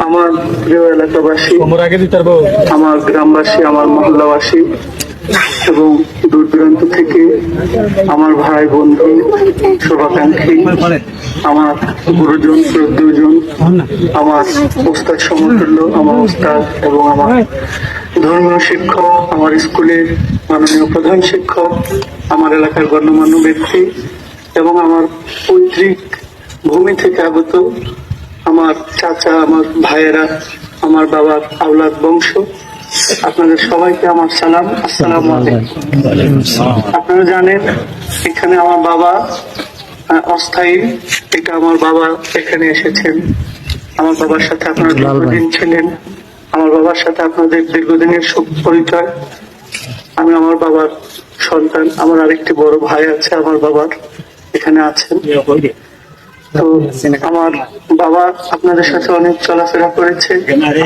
আমার প্রিয় এলাকাবাসী আমার গ্রামবাসী আমার মহল্লাবাসী এবং দূর দূরান্ত থেকে আমার ভাই বন্ধু শুভাকাঙ্ক্ষী আমার গুরুজন শ্রদ্ধজন আমার উস্তাদ সমতুল্য আমার উস্তাদ এবং আমার ধর্মীয় শিক্ষক আমার স্কুলের মাননীয় প্রধান শিক্ষক আমার এলাকার গণ্যমান্য ব্যক্তি এবং আমার পৈতৃক ভূমি থেকে আগত আমার চাচা আমার ভাইয়েরা আমার বাবার আওলাদ বংশ। আপনাদের সবাইকে আমার সালাম। আসসালাম আপনারা জানেন এখানে আমার বাবা অস্থায়ী। এটা আমার বাবা এখানে এসেছেন। আমার বাবার সাথে আপনারা দীর্ঘদিন ছিলেন। আমার বাবার সাথে আপনাদের দীর্ঘদিনের সুখ পরিচয়। আমি আমার বাবার সন্তান। আমার আরেকটি বড় ভাই আছে আমার বাবার। এখানে আছেন। আমার বাবা আপনাদের সাথে অনেক চলাফেরা করেছে,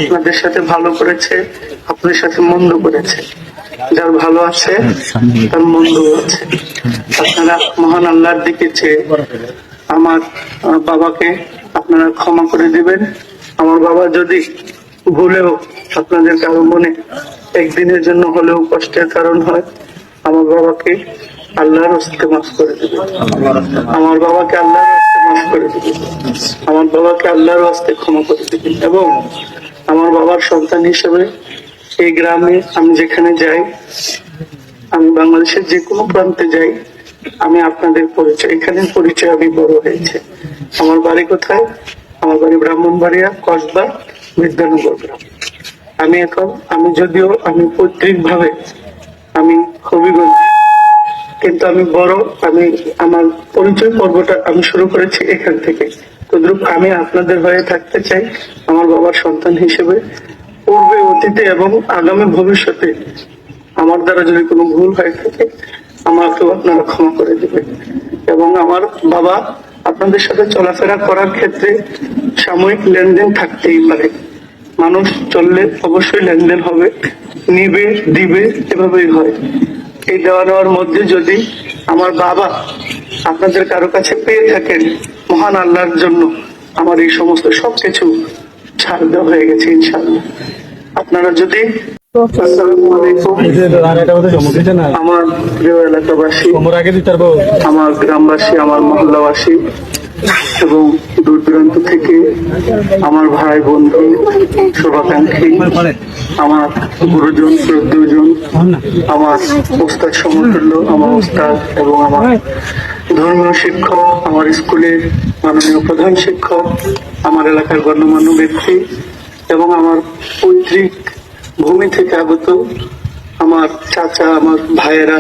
আপনাদের সাথে ভালো করেছে, আপনাদের সাথে মন্দ করেছে। যার ভালো আছে, তার মন্দ আছে। আপনারা মহান আল্লাহর দিকে চেয়ে আমার বাবাকে আপনারা ক্ষমা করে দিবেন। আমার বাবা যদি ভুলেও আপনাদের কারও মনে একদিনের জন্য হলেও কষ্টের কারণ হয়, আমার বাবাকে আল্লাহর হস্তে মাফ করে দিবেন। আমার বাবাকে আল্লাহর মাফ করে দিবেন আমার বাবাকে আল্লাহর হস্তে ক্ষমা করে দিবেন। এবং আমার বাবার সন্তান হিসেবে এই গ্রামে আমি যেখানে যাই, আমি বাংলাদেশের যে কোনো প্রান্তে যাই, আমি আপনাদের পরিচয় এখানে পরিচয় আমি বড় হয়েছে। আমার বাড়ি কোথায়? আমার বাড়ি ব্রাহ্মণবাড়িয়া, কসবা, বিদ্যানগর গ্রাম। আমি এখন আমি যদিও আমি পৈতৃক ভাবে আমি খুবই হবিগঞ্জ কিন্তু আমি বড়, আমি আমার পরিচয় পর্বটা আমি শুরু করেছি এখান থেকে। তদ্রুপ আমি আপনাদের হয়ে থাকতে চাই, আমার বাবার সন্তান হিসেবে। পূর্বে অতীতে এবং আগামী ভবিষ্যতে আমার দ্বারা যদি কোনো ভুল হয়ে থাকে, আমাকেও আপনারা ক্ষমা করে দেবেন। এবং আমার বাবা আপনাদের সাথে চলাফেরা করার ক্ষেত্রে সাময়িক লেনদেন থাকতেই পারে। মানুষ চললে অবশ্যই লেনদেন হবে, নিবে, দিবে, এভাবেই হয়। এই দেওয়া নেওয়ার মধ্যে যদি আমার বাবা আপনাদের কারও কাছে পেয়ে থাকেন মহান আল্লাহর জন্য আমার এই সমস্ত সবকিছু ছাড় দেওয়া হয়ে গেছে ইনশাআল্লাহ। আপনারা যদি আমার প্রিয় এলাকাবাসী আমার গ্রামবাসী আমার মহল্লাবাসী এবং দূর দূরান্ত থেকে আমার ভাই, বন্ধু, শুভাকাঙ্ক্ষী, আমার গুরুজন শ্রদ্ধজন আমার উস্তাদ সমতুল্য, আমার উস্তাদ এবং আমার ধর্মীয় শিক্ষক, আমার স্কুলের মাননীয় প্রধান শিক্ষক, আমার এলাকার গণ্যমান্য ব্যক্তি এবং আমার পৈতৃক ভূমি থেকে আগত আমার চাচা, আমার ভাইয়েরা,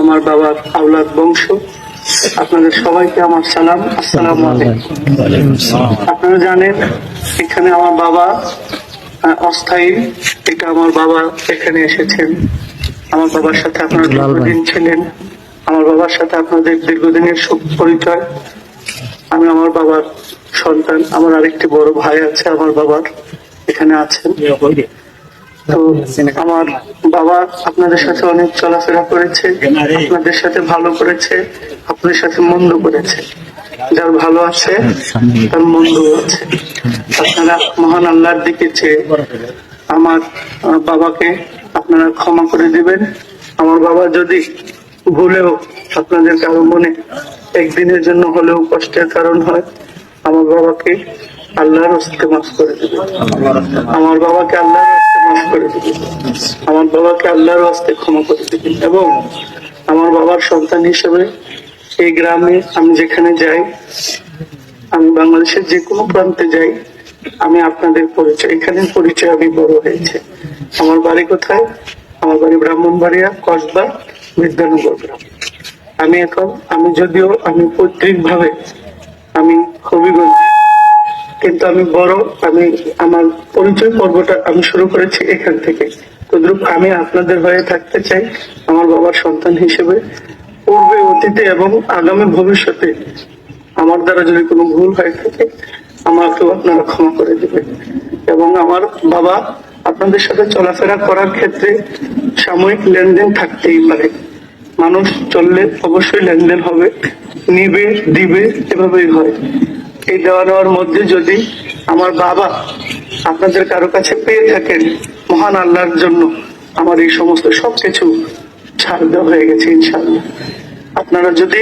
আমার বাবার আওলাদ বংশ। আপনাদের সবাইকে আমার সালাম। আসসালামু আপনারা জানেন এখানে আমার বাবা অস্থায়ী। এটা আমার বাবা এখানে এসেছেন। আমার বাবার সাথে আপনারা দীর্ঘদিন ছিলেন। আমার বাবার সাথে আপনাদের দীর্ঘদিনের সুখ পরিচয়। আমি আমার বাবার সন্তান। আমার আরেকটি বড় ভাই আছে আমার বাবার। এখানে আছেন। আমার বাবা আপনাদের সাথে অনেক চলাফেরা করেছে, আপনাদের সাথে ভালো করেছে, আপনাদের সাথে মন্দ করেছে। যার ভালো আছে, তার মন্দ আছে। আপনারা মহান আল্লাহর দিকে চেয়ে আমার বাবাকে আপনারা ক্ষমা করে দিবেন। আমার বাবা যদি ভুলেও আপনাদের কারও মনে একদিনের জন্য হলেও কষ্টের কারণ হয়, আমার বাবাকে আল্লাহর হস্তে মাফ করে দিবেন। আমার বাবাকে আল্লাহর আমার বাবাকে আল্লাহর হস্তে ক্ষমা করে দিবেন। এবং আমার বাবার সন্তান হিসেবে এই গ্রামে আমি যেখানে যাই, আমি বাংলাদেশের যে কোনো প্রান্তে যাই, আমি আপনাদের পরিচয়, এখানে পরিচয় আমি বড় হয়েছে। আমার বাড়ি কোথায়? আমার বাড়ি ব্রাহ্মণবাড়িয়া, কসবা, বিদ্যানগর গ্রাম। আমি এখন, আমি যদিও আমি পৈতৃক ভাবে আমি হবিগঞ্জ কিন্তু আমি বড়, আমি আমার পরিচয় পর্বটা আমি শুরু করেছি এখান থেকে। তদ্রুপ আমি আপনাদের হয়ে থাকতে চাই, আমার বাবার সন্তান হিসেবে। পূর্বে অতীতে এবং আগামী ভবিষ্যতে আমার দ্বারা যদি কোনো ভুল হয়ে থাকে, আমাকেও আপনারা ক্ষমা করে দিবেন। এবং আমার বাবা আপনাদের সাথে চলাফেরা করার ক্ষেত্রে সাময়িক লেনদেন থাকতেই পারে। মানুষ চললে অবশ্যই লেনদেন হবে, নিবে, দিবে, এভাবেই হয়। এই দেওয়া নেওয়ার মধ্যে যদি আমার বাবা আপনাদের কারও কাছে পেয়ে থাকেন মহান আল্লাহর জন্য, আমার এই সমস্ত সবকিছু ছাড় দেওয়া হয়ে গেছে ইনশাল্লাহ আপনারা যদি